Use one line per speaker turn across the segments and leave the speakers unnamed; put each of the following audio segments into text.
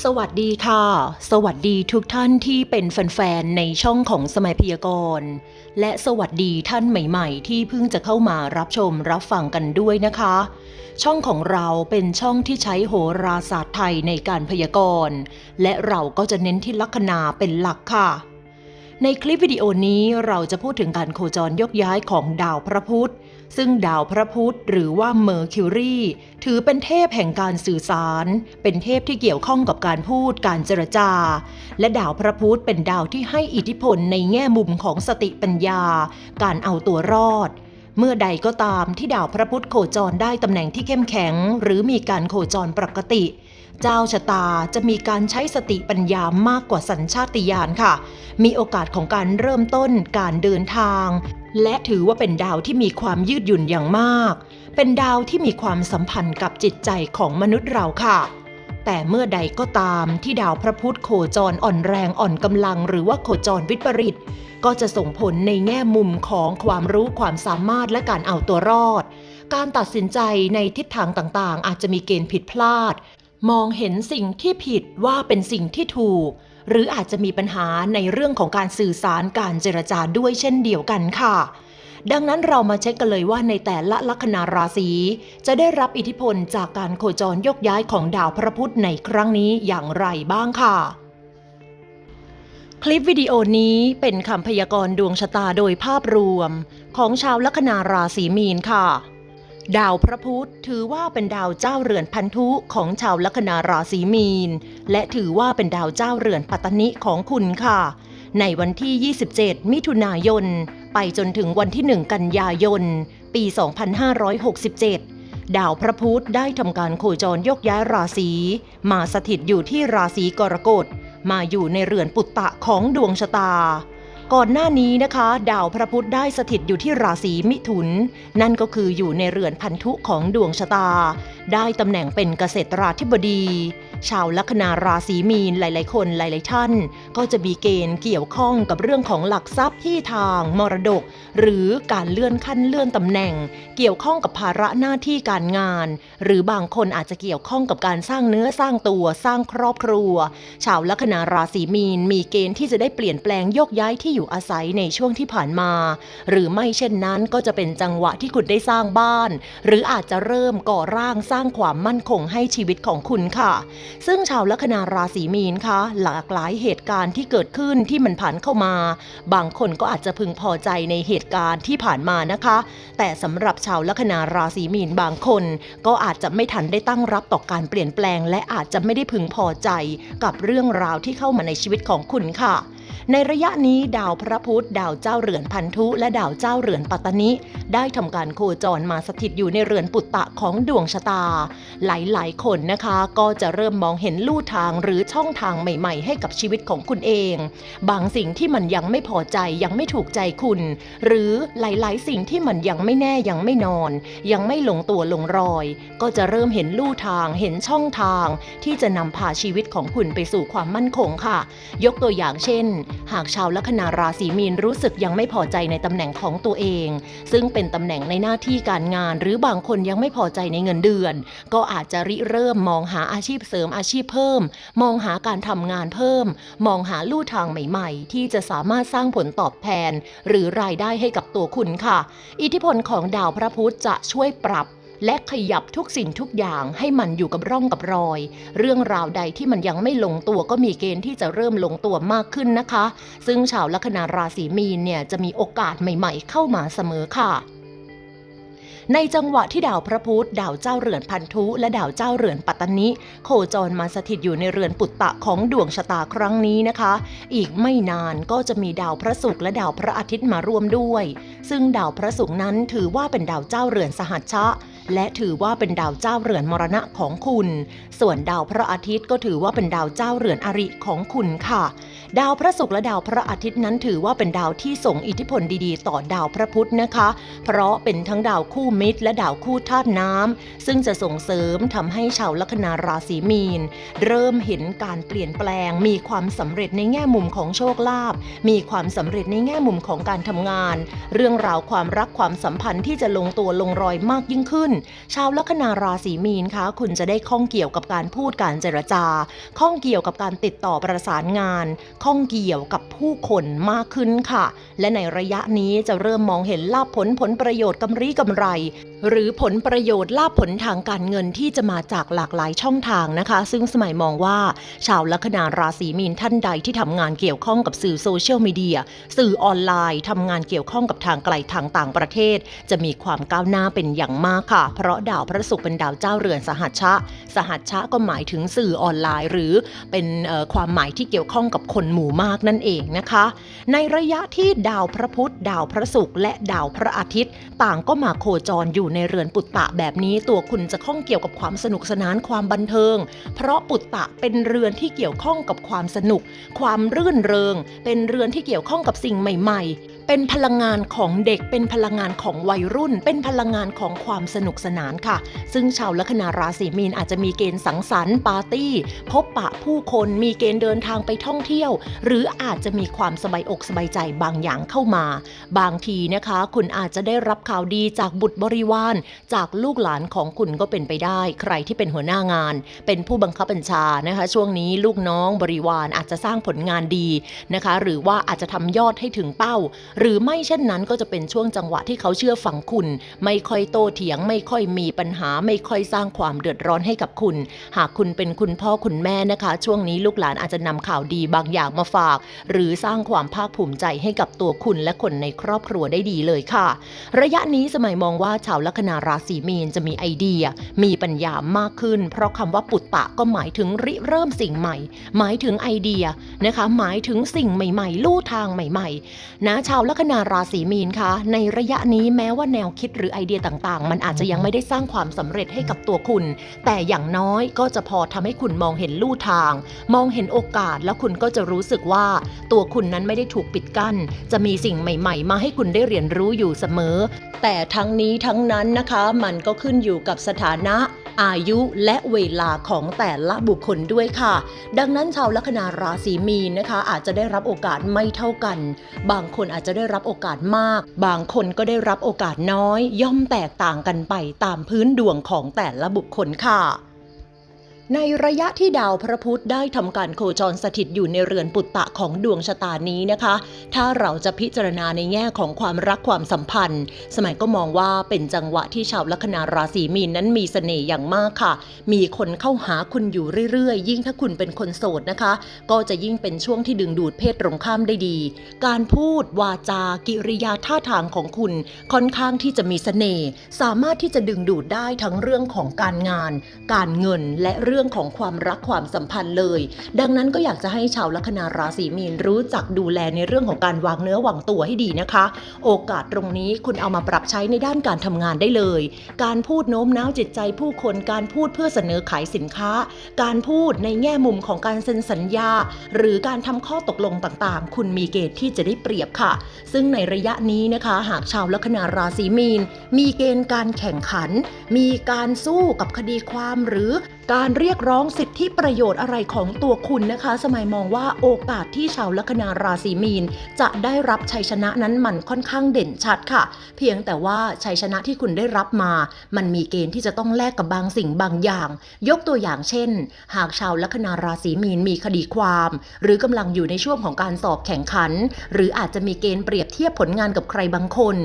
สวัสดีค่ะ สวัสดีทุกท่านที่เป็นแฟนๆ ในช่องของสมัยพยากรณ์และสวัสดีท่านใหม่ๆ ที่เพิ่งจะเข้ามารับชมรับฟังกันด้วยนะคะ ช่องของเราเป็นช่องที่ใช้โหราศาสตร์ไทยในการพยากรณ์และเราก็จะเน้นที่ลัคนาเป็นหลักค่ะ ในคลิปวิดีโอนี้เราจะพูดถึงการโคจรยกย้ายของดาวพระพุธ ซึ่งดาวพระพุธหรือว่าเมอร์คิวรีถือเป็นเทพแห่งการสื่อสาร เป็นเทพที่เกี่ยวข้องกับการพูดการเจรจา และดาวพระพุธเป็นดาวที่ให้อิทธิพลในแง่มุมของสติปัญญา การเอาตัวรอดเมื่อใดก็ตามที่ดาวพระพุธโคจรได้ตำแหน่งที่เข้มแข็ง หรือมีการโคจรปกติ เจ้าชะตาจะมีการใช้สติปัญญามากกว่าสัญชาติญาณค่ะ มีโอกาสของการเริ่มต้นการเดินทาง และถือว่าเป็นดาวที่มีความยืดหยุ่นอย่างมาก เป็นดาวที่มีความสัมพันธ์กับจิตใจของมนุษย์เราค่ะ แต่เมื่อใดก็ตามที่ดาวพระพุธโคจรอ่อนแรงอ่อนกำลัง หรือว่าโคจรวิปริตก็จะส่งผลในแง่มุมของความรู้ความสามารถและการเอาตัวรอด การตัดสินใจในทิศทางต่างๆ อาจจะมีเกณฑ์ผิดพลาด มองเห็นสิ่งที่ผิดว่าเป็นสิ่งที่ถูก หรืออาจจะมีปัญหาในเรื่องของการสื่อสารการเจรจาด้วยเช่นเดียวกันค่ะ ดังนั้นเรามาเช็คกันเลยว่าในแต่ละลัคนาราศีจะได้รับอิทธิพลจากการโคจรยกย้ายของดาวพระพุธในครั้งนี้อย่างไรบ้างค่ะคลิปวิดีโอนี้เป็นคำพยากรณ์ดวงชะตาโดยภาพรวม ของชาวลัคนาราศีมีนค่ะ ดาวพระพุธถือว่าเป็นดาวเจ้าเรือนพันธุของชาวลัคนาราศีมีน และถือว่าเป็นดาวเจ้าเรือนปัตตนิของคุณค่ะ ในวันที่ 27 มิถุนายน ไปจนถึงวันที่ 1 กันยายน ปี 2567 ดาวพระพุธได้ทำการโคจรยกย้ายราศีมาสถิตอยู่ที่ราศีกรกฎมาอยู่ในเรือนปุตตะของดวงชะตา ก่อนหน้านี้นะคะ ดาวพระพุธได้สถิตอยู่ที่ราศีมิถุน นั่นก็คืออยู่ในเรือนพันธุของดวงชะตา ได้ตำแหน่งเป็นเกษตราธิบดี ชาวลัคนาราศีมีนหลาย ๆ คนหลาย ๆ ท่าน ก็จะมีเกณฑ์เกี่ยวข้องกับเรื่องของหลักทรัพย์ที่ทางมรดก หรือการเลื่อนขั้นเลื่อนตำแหน่ง เกี่ยวข้องกับภาระหน้าที่การงาน หรือบางคนอาจจะเกี่ยวข้องกับการสร้างเนื้อสร้างตัวสร้างครอบครัว ชาวลัคนาราศีมีนมีเกณฑ์ที่จะได้เปลี่ยนแปลงโยกย้ายที่อยู่อาศัยในช่วงที่ผ่านมา หรือไม่เช่นนั้นก็จะเป็นจังหวะที่คุณได้สร้างบ้าน หรืออาจจะเริ่มก่อร่างสร้างความมั่นคงให้ชีวิตของคุณค่ะซึ่งชาวลัคนาราศีมีนคะหลากหลายเหตุการณ์ที่เกิดขึ้นที่มันผ่านเข้ามา บางคนก็อาจจะพึงพอใจในเหตุการณ์ที่ผ่านมานะคะ แต่สำหรับชาวลัคนาราศีมีนบางคน ก็อาจจะไม่ทันได้ตั้งรับต่อการเปลี่ยนแปลง และอาจจะไม่ได้พึงพอใจกับเรื่องราวที่เข้ามาในชีวิตของคุณค่ะ ในระยะนี้ดาวพระพุธ ดาวเจ้าเรือนพันธุ และดาวเจ้าเรือนปัตตนิ ได้ทำการโคจรมาสถิตอยู่ในเรือนปุตตะของดวงชะตา หลายๆ คนนะคะก็จะเริ่มมองเห็นลู่ทางหรือช่องทางใหม่ๆ ให้กับชีวิตของคุณเอง บางสิ่งที่มันยังไม่พอใจยังไม่ถูกใจคุณ หรือหลายๆ สิ่งที่มันยังไม่แน่ยังไม่นอน ยังไม่ลงตัวลงรอย ก็จะเริ่มเห็นลู่ทางเห็นช่องทาง ที่จะนำพาชีวิตของคุณไปสู่ความมั่นคงค่ะ ยกตัวอย่างเช่นหากชาวลัคนาราศีมีนรู้สึกยังไม่พอใจในตำแหน่งของตัวเอง ซึ่งเป็นตำแหน่งในหน้าที่การงาน หรือบางคนยังไม่พอใจในเงินเดือน ก็อาจจะริเริ่มมองหาอาชีพเสริมอาชีพเพิ่ม มองหาการทำงานเพิ่ม มองหาลู่ทางใหม่ ๆ ที่จะสามารถสร้างผลตอบแทน หรือรายได้ให้กับตัวคุณค่ะ อิทธิพลของดาวพระพุธจะช่วยปรับ และขยับทุกสิ่งทุกอย่างให้มันอยู่กับร่องกับรอย เรื่องราวใดที่มันยังไม่ลงตัวก็มีเกณฑ์ที่จะเริ่มลงตัวมากขึ้นนะคะ ซึ่งชาวลัคนาราศีมีนเนี่ยจะมีโอกาสใหม่ๆ เข้ามาเสมอค่ะในจังหวะที่ดาวพระพุธดาวเจ้าเรือนพันธุ และดาวเจ้าเรือนปัตตนิ โคจรมาสถิตอยู่ในเรือนปุตตะของดวงชะตาครั้งนี้นะคะ อีกไม่นานก็จะมีดาวพระศุกร์และดาวพระอาทิตย์มาร่วมด้วย ซึ่งดาวพระศุกร์นั้นถือว่าเป็นดาวเจ้าเรือนสหัชชะ และถือว่าเป็นดาวเจ้าเรือนมรณะของคุณ ส่วนดาวพระอาทิตย์ก็ถือว่าเป็นดาวเจ้าเรือนอริของคุณค่ะ ดาวพระศุกร์และดาวพระอาทิตย์นั้นถือว่าเป็นดาวที่ส่งอิทธิพลดีๆ ต่อดาวพระพุธนะคะ เพราะเป็นทั้งดาวคู่มิตร และดาวคู่ธาตุน้ำซึ่งจะส่งเสริมทำให้ชาวลัคนาราศีมีน เริ่มเห็นการเปลี่ยนแปลง มีความสำเร็จในแง่มุมของโชคลาภมีความสำเร็จในแง่มุมของการทำงาน เรื่องราวความรักความสัมพันธ์ที่จะลงตัวลงรอยมากยิ่งขึ้น ชาวลัคนาราศีมีนคะคุณจะได้ข้องเกี่ยวกับการพูดการเจรจาข้องเกี่ยวกับการติดต่อประสานงานข้องเกี่ยวกับผู้คนมากขึ้นค่ะ และในระยะนี้จะเริ่มมองเห็นลาภผลผลประโยชน์กำไรกำไร หรือผลประโยชน์ลาภผลทางการเงินที่จะมาจากหลากหลายช่องทางนะคะ ซึ่งสมัยมองว่าชาวลัคนาราศีมีนท่านใดที่ทำงานเกี่ยวข้องกับสื่อโซเชียลมีเดียสื่อออนไลน์ทำงานเกี่ยวข้องกับทางไกลทางต่างประเทศ จะมีความก้าวหน้าเป็นอย่างมากค่ะ เพราะดาวพระศุกร์เป็นดาวเจ้าเรือนสหัชชะ สหัชชะก็หมายถึงสื่อออนไลน์ หรือเป็นความหมายที่เกี่ยวข้องกับคนหมู่มากนั่นเองนะคะ ในระยะที่ดาวพระพุธดาวพระศุกร์และดาวพระอาทิตย์ ต่างก็มาโคจรอยู่ในเรือนปุตตะแบบนี้ตัวคุณจะข้องเกี่ยวกับความสนุกสนานความบันเทิง เพราะปุตตะเป็นเรือนที่เกี่ยวข้องกับความสนุก ความรื่นเริง เป็นเรือนที่เกี่ยวข้องกับสิ่งใหม่ๆ เป็นพลังงานของเด็ก เป็นพลังงานของวัยรุ่น เป็นพลังงานของความสนุกสนานค่ะ ซึ่งชาวลัคนาราศีมีนอาจจะมีเกณฑ์สังสรรค์ปาร์ตี้ พบปะผู้คนมีเกณฑ์เดินทางไปท่องเที่ยว หรืออาจจะมีความสบายอกสบายใจบางอย่างเข้ามา บางทีนะคะ คุณอาจจะได้รับข่าวดีจากบุตรบริวาร จากลูกหลานของคุณก็เป็นไปได้ ใครที่เป็นหัวหน้างาน เป็นผู้บังคับบัญชานะคะ ช่วงนี้ลูกน้องบริวารอาจจะสร้างผลงานดีนะคะ หรือว่าอาจจะทำยอดให้ถึงเป้าหรือไม่เช่นนั้นก็จะเป็นช่วงจังหวะที่เขาเชื่อฟังคุณ ไม่ค่อยโตเถียง ไม่ค่อยมีปัญหา ไม่ค่อยสร้างความเดือดร้อนให้กับคุณ หากคุณเป็นคุณพ่อคุณแม่นะคะ ช่วงนี้ลูกหลานอาจจะนำข่าวดีบางอย่างมาฝาก หรือสร้างความภาคภูมิใจให้กับตัวคุณและคนในครอบครัวได้ดีเลยค่ะ ระยะนี้สมัยมองว่าชาวลัคนาราศีมีนจะมีไอเดีย มีปัญญามากขึ้น เพราะคำว่าปุตตะก็หมายถึงริเริ่มสิ่งใหม่ หมายถึงไอเดียนะคะ หมายถึงสิ่งใหม่ ๆ ลู่ทางใหม่ ๆ นะชาวลัคนาราศีมีนคะในระยะนี้แม้ว่าแนวคิดหรือไอเดียต่างๆ มันอาจจะยังไม่ได้สร้างความสำเร็จให้กับตัวคุณ แต่อย่างน้อยก็จะพอทำให้คุณมองเห็นลู่ทาง มองเห็นโอกาสแล้วคุณก็จะรู้สึกว่า ตัวคุณนั้นไม่ได้ถูกปิดกั้น จะมีสิ่งใหม่ ๆ มาให้คุณได้เรียนรู้อยู่เสมอ แต่ทั้งนี้ทั้งนั้นนะคะมันก็ขึ้นอยู่กับสถานะอายุและเวลาของแต่ละบุคคลด้วยค่ะ ดังนั้นชาวลัคนาราศีมีนนะคะ อาจจะได้รับโอกาสไม่เท่ากัน บางคนอาจจะได้รับโอกาสมาก บางคนก็ได้รับโอกาสน้อย ย่อมแตกต่างกันไปตามพื้นดวงของแต่ละบุคคลค่ะ ในระยะที่ดาวพระพุธได้ทำการโคจรสถิตอยู่ในเรือนปุตตะของดวงชะตานี้นะคะ ถ้าเราจะพิจารณาในแง่ของความรักความสัมพันธ์ สมัยก็มองว่าเป็นจังหวะที่ชาวลัคนาราศีมีนนั้นมีเสน่ห์อย่างมากค่ะ มีคนเข้าหาคุณอยู่เรื่อยๆ ยิ่งถ้าคุณเป็นคนโสดนะคะ ก็จะยิ่งเป็นช่วงที่ดึงดูดเพศตรงข้ามได้ดี การพูดวาจากิริยาท่าทางของคุณค่อนข้างที่จะมีเสน่ห์สามารถที่จะดึงดูดได้ทั้งเรื่องของการงาน การเงินและเรื่องื่องของความรักความสัมพันธ์เลย ดังนั้นก็อยากจะให้ชาวลัคนาราศีมีนรู้จักดูแลในเรื่องของการวางเนื้อวางตัวให้ดีนะคะ โอกาสตรงนี้คุณเอามาปรับใช้ในด้านการทำงานได้เลย การพูดโน้มน้าวจิตใจผู้คนการพูดเพื่อเสนอขายสินค้า การพูดในแง่มุมของการเซ็นสัญญา หรือการทำข้อตกลงต่างๆ คุณมีเกณฑ์ที่จะได้เปรียบค่ะ ซึ่งในระยะนี้นะคะ หากชาวลัคนาราศีมีน มีเกณฑ์การแข่งขัน มีการสู้กับคดีความหรือการเรียกร้องสิทธิประโยชน์อะไรของตัวคุณนะคะ สมัยมองว่าโอกาสที่ชาวลัคนาราศีมีน จะได้รับชัยชนะนั้นมันค่อนข้างเด่นชัดค่ะ เพียงแต่ว่าชัยชนะที่คุณได้รับมา มันมีเกณฑ์ที่จะต้องแลกกับบางสิ่งบางอย่าง ยกตัวอย่างเช่น หากชาวลัคนาราศีมีนมีคดีความ หรือกำลังอยู่ในช่วงของการสอบแข่งขัน หรืออาจจะมีเกณฑ์เปรียบเทียบผลงานกับใครบางคน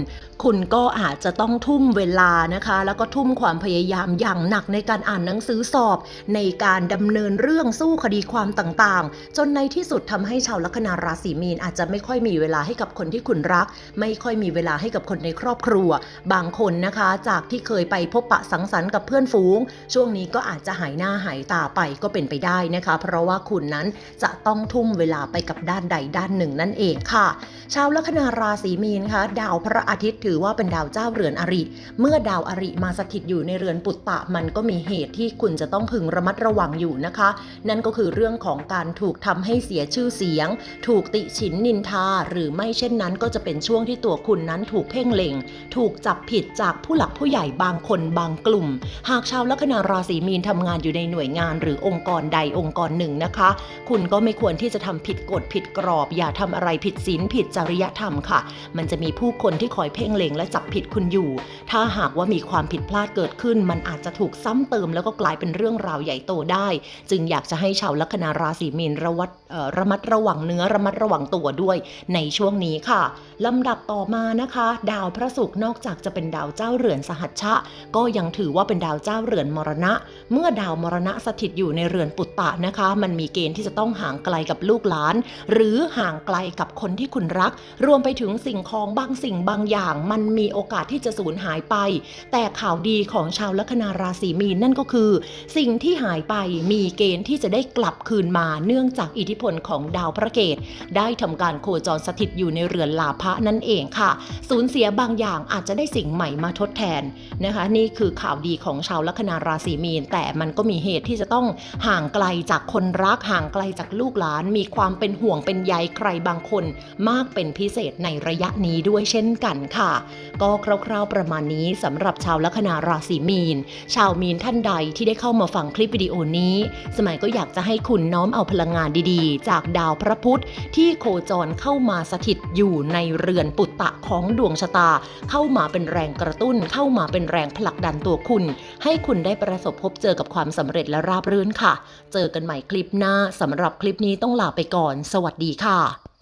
คุณก็อาจจะต้องทุ่มเวลานะคะ แล้วก็ทุ่มความพยายามอย่างหนักในการอ่านหนังสือสอบในการดำเนินเรื่องสู้คดีความต่างๆ จนในที่สุดทำให้ชาวลัคนาราศีมีนอาจจะไม่ค่อยมีเวลาให้กับคนที่คุณรัก ไม่ค่อยมีเวลาให้กับคนในครอบครัว บางคนนะคะ จากที่เคยไปพบปะสังสรรค์กับเพื่อนฝูง ช่วงนี้ก็อาจจะหายหน้าหายตาไปก็เป็นไปได้นะคะ เพราะว่าคุณนั้นจะต้องทุ่มเวลาไปกับด้านใดด้านหนึ่งนั่นเองค่ะ ชาวลัคนาราศีมีนคะดาวพระอาทิตย์ถือว่าเป็นดาวเจ้าเรือนอริ เมื่อดาวอริมาสถิตอยู่ในเรือนปุตตะมันก็มีเหตุที่คุณจะต้องต้องพึงระมัดระวังอยู่นะคะ นั่นก็คือเรื่องของการถูกทำให้เสียชื่อเสียง ถูกติฉินนินทา หรือไม่เช่นนั้นก็จะเป็นช่วงที่ตัวคุณนั้นถูกเพ่งเล็ง ถูกจับผิดจากผู้หลักผู้ใหญ่บางคนบางกลุ่ม หากชาวลัคนาราศีมีนทำงานอยู่ในหน่วยงาน หรือองค์กรใดองค์กรหนึ่งนะคะ คุณก็ไม่ควรที่จะทำผิดกฎผิดกรอบ อย่าทำอะไรผิดศีลผิดจริยธรรมค่ะ มันจะมีผู้คนที่คอยเพ่งเล็งและจับผิดคุณอยู่ ถ้าหากว่ามีความผิดพลาดเกิดขึ้น มันอาจจะถูกซ้ำเติมแล้วก็กลายเป็นเรื่องราวใหญ่โตได้ จึงอยากจะให้ชาวลัคนาราศีมีนระวัดระมัดระวังเนื้อระมัดระวังตัวด้วยในช่วงนี้ค่ะลำดับต่อมานะคะ ดาวพระศุกร์นอกจากจะเป็นดาวเจ้าเรือนสหัชชะ ก็ยังถือว่าเป็นดาวเจ้าเรือนมรณะ เมื่อดาวมรณะสถิตอยู่ในเรือนปุตตะนะคะ มันมีเกณฑ์ที่จะต้องห่างไกลกับลูกหลาน หรือห่างไกลกับคนที่คุณรัก รวมไปถึงสิ่งของบางสิ่งบางอย่าง มันมีโอกาสที่จะสูญหายไป แต่ข่าวดีของชาวลัคนาราศีมีนนั่นก็คือสิ่งที่หายไปมีเกณฑ์ที่จะได้กลับคืนมาเนื่องจากอิทธิพลของดาวพระเกตได้ทำการโคจรสถิตอยู่ในเรือนลาภะนั่นเองค่ะ สูญเสียบางอย่างอาจจะได้สิ่งใหม่มาทดแทนนะคะ นี่คือข่าวดีของชาวลัคนาราศีมีน แต่มันก็มีเหตุที่จะต้องห่างไกลจากคนรักห่างไกลจากลูกหลาน มีความเป็นห่วงเป็นใยใครบางคน มากเป็นพิเศษในระยะนี้ด้วยเช่นกันค่ะ ก็คร่าวๆประมาณนี้สำหรับชาวลัคนาราศีมีน ชาวมีนท่านใดที่ได้เข้ามาฟังคลิปวิดีโอนี้ สมัยก็อยากจะให้คุณน้อมเอาพลังงานดีๆ จากดาวพระพุธที่โคจรเข้ามาสถิตอยู่ในเรือนปุตตะของดวงชะตา เข้ามาเป็นแรงกระตุ้น เข้ามาเป็นแรงผลักดันตัวคุณ ให้คุณได้ประสบพบเจอกับความสำเร็จและราบรื่นค่ะ เจอกันใหม่คลิปหน้าสำหรับคลิปนี้ต้องลาไปก่อน สวัสดีค่ะ